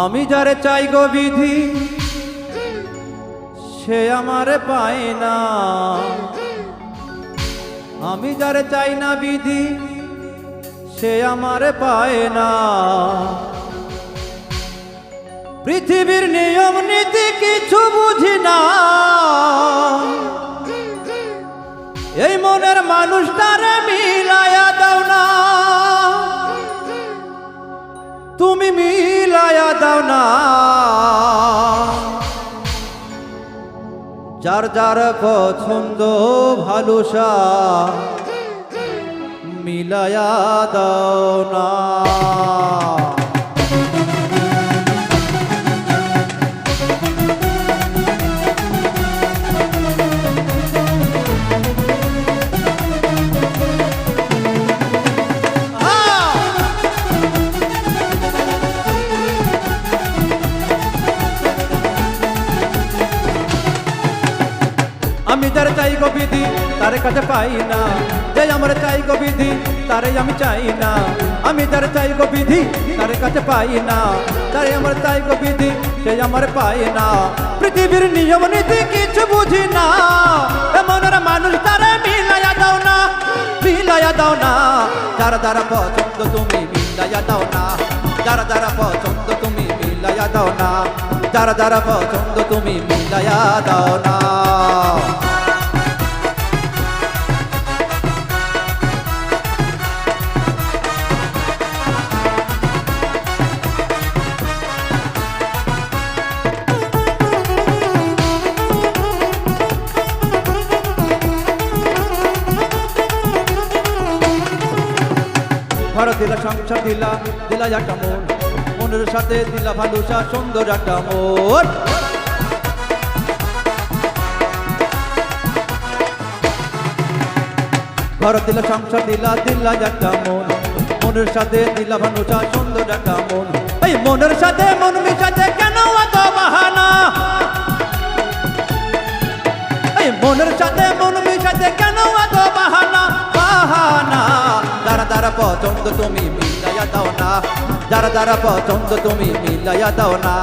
আমি যারে চাই গো বিধি, সে আমারে পায় না। আমি যারে চাই না বিধি, সে আমারে পায় না। পৃথিবীর নিয়ম নীতি কিছু বুঝি না। এই মনের মানুষটারে না। যার যার পছন্দ ভালোসা মিলায়া দাও না। আমি যার চাই গো তার কাছে পাই না। যে আমার চাই গো তারে আমি চাই না। আমি যার চাই গো তার কাছে পাই না। তারে আমার চাই গো সে আমার পাই না। পৃথিবীর নিয়ম নীতি কিছু বুঝি না। এমনের মানুষ তারে মিলাইয়া দাও না, মিলাইয়া দাও না। যারা যারা পছন্দ তুমি মিলাইয়া দাও না। যারা যারা পছন্দ তুমি মিলাইয়া দাও না। যারা যারা পছন্দ তুমি মিলাইয়া দাও না। ঘর দিলা সংসার দিলা দিলা একটা মন মনের সাথে দিলা ভালোসা সুন্দর একটা মন ঘর দিলা, সংসার দিলা দিলা একটা মন। মনের সাথে দিলা ভালোসা সুন্দর একটা মন। এই মনের সাথে মন মিশাতে কেন এত বাহানা? এই মনের সাথে মন মিশাতে কেন এত বাহানা? বাহানা। যারা যারা পছন্দ তুমি মিলাইয়া দাও না। যারা যারা পছন্দ তুমি মিলাইয়া দাও না।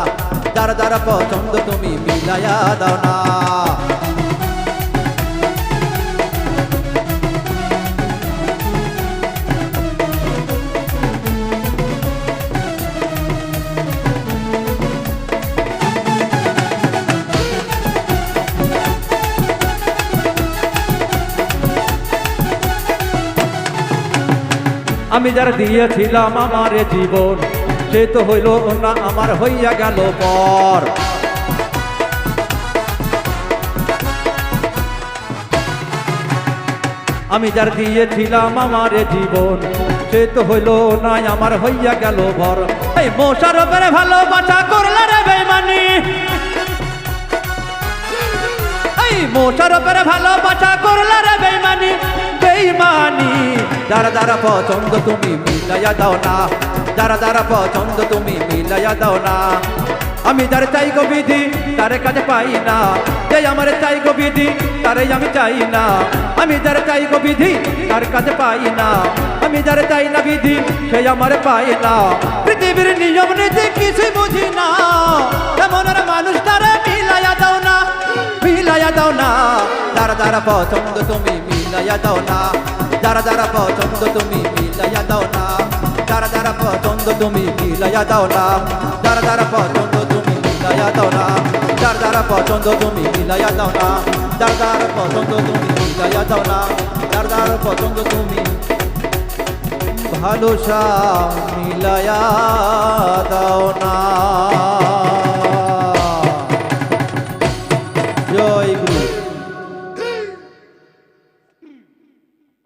যারা যারা পছন্দ তুমি মিলাইয়া দাও না। আমি যার দিয়েছিলাম আমার জীবন, সে তো হইল না, আমার হইয়া গেল পর। আমি যার দিয়েছিলাম আমার জীবন, সে তো হইল না, আমার হইয়া গেল ভর এই মশার উপরে ভালোবাসা করলে রে বেমানি এই মোটার উপরে ভালোবাসা করলে রে বেইমানি। বেইমানি। যারা যারা পছন্দ তুমি মিলাইয়া দাও না। যারা যারা পছন্দ তুমি মিলাইয়া দাও না। আমি যার চাই গো বিধি, তারে কাছে পাই না। যে আমার চাই গো বিধি তারে আমি চাই না। আমি যার চাই গো বিধি, তার কাছে পাই না। আমি যার চাই না বিধি, সে আমার পাই না। পৃথিবীর নিয়ম, নীতি কিছুই বুঝি না। এমনের মানুষ তারে মিলাইয়া দাও না, মিলাইয়া দাও না। যারা যারা পছন্দ তুমি মিলাইয়া দাও না। যারা যারা পছন্দ তুমি মিলাইয়া দাও না। যারা যারা পছন্দ তুমি মিলাইয়া দাও না। যারা যারা পছন্দ তুমি মিলাইয়া দাও না। যার যারা পছন্দ তুমি মিলাইয়া দাও না। যার যারা পছন্দ তুমি মিলাইয়া দাও না। যার যারা পছন্দ তুমি ভালোসা মিলাইয়া দাও না।